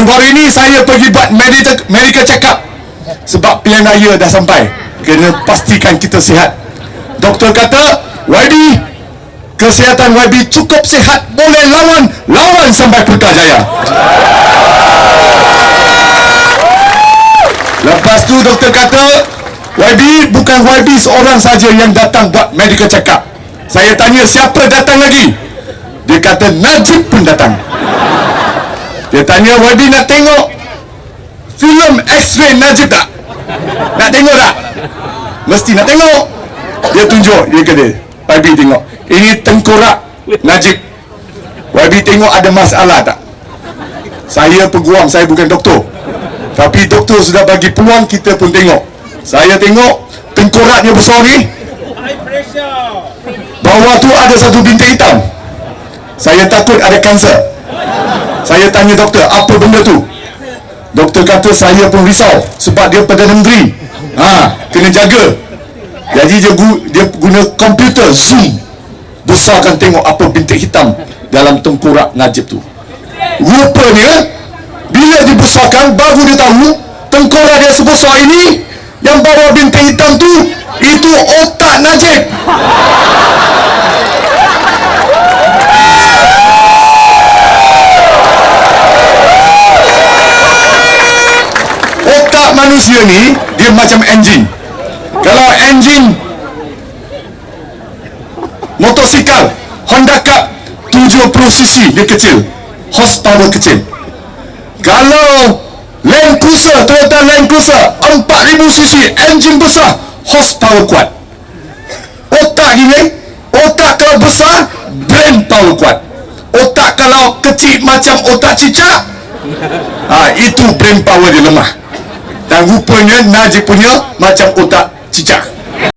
Baru-baru ini saya pergi buat medical, medical check up Sebab pilihan raya dah sampai. Kena pastikan kita sihat. Doktor kata YB Kesihatan YB cukup sihat. Boleh lawan Lawan sampai Putrajaya Lepas tu doktor kata YB bukan YB seorang saja yang datang buat medical check up Saya tanya siapa datang lagi? Dia kata Najib pun datang Dia tanya YB nak tengok filem X-ray Najib tak? Nak tengok tak? Mesti nak tengok. Dia tunjuk Dia kata YB tengok. Ini tengkorak Najib. YB tengok ada masalah tak? Saya peguam Saya bukan doktor. Tapi doktor sudah bagi peluang Kita pun tengok. Saya tengok Tengkoraknya besar ni. Bawah tu ada satu bintik hitam. Saya takut ada kanser Saya tanya doktor Apa benda tu? Doktor kata saya pun risau sebab dia Perdana Menteri. Ha, kena jaga. Jadi dia, gu, dia guna komputer zoom besarkan tengok apa bintik hitam dalam tengkorak Najib tu. Rupanya bila dibesarkan baru dia tahu tengkorak dia sebesar ini yang bawa bintik hitam tu itu otak Najib. Manusia ni dia macam enjin kalau enjin motosikal Honda Cup 70cc dia kecil. Horsepower kecil. Kalau Land Cruiser Toyota Land Cruiser 4000cc enjin besar horsepower kuat. Otak gini otak kalau besar brain power kuat. Otak kalau kecil macam otak cicak ha, itu brain power dia lemah dan rupanya Najib punya macam otak cicak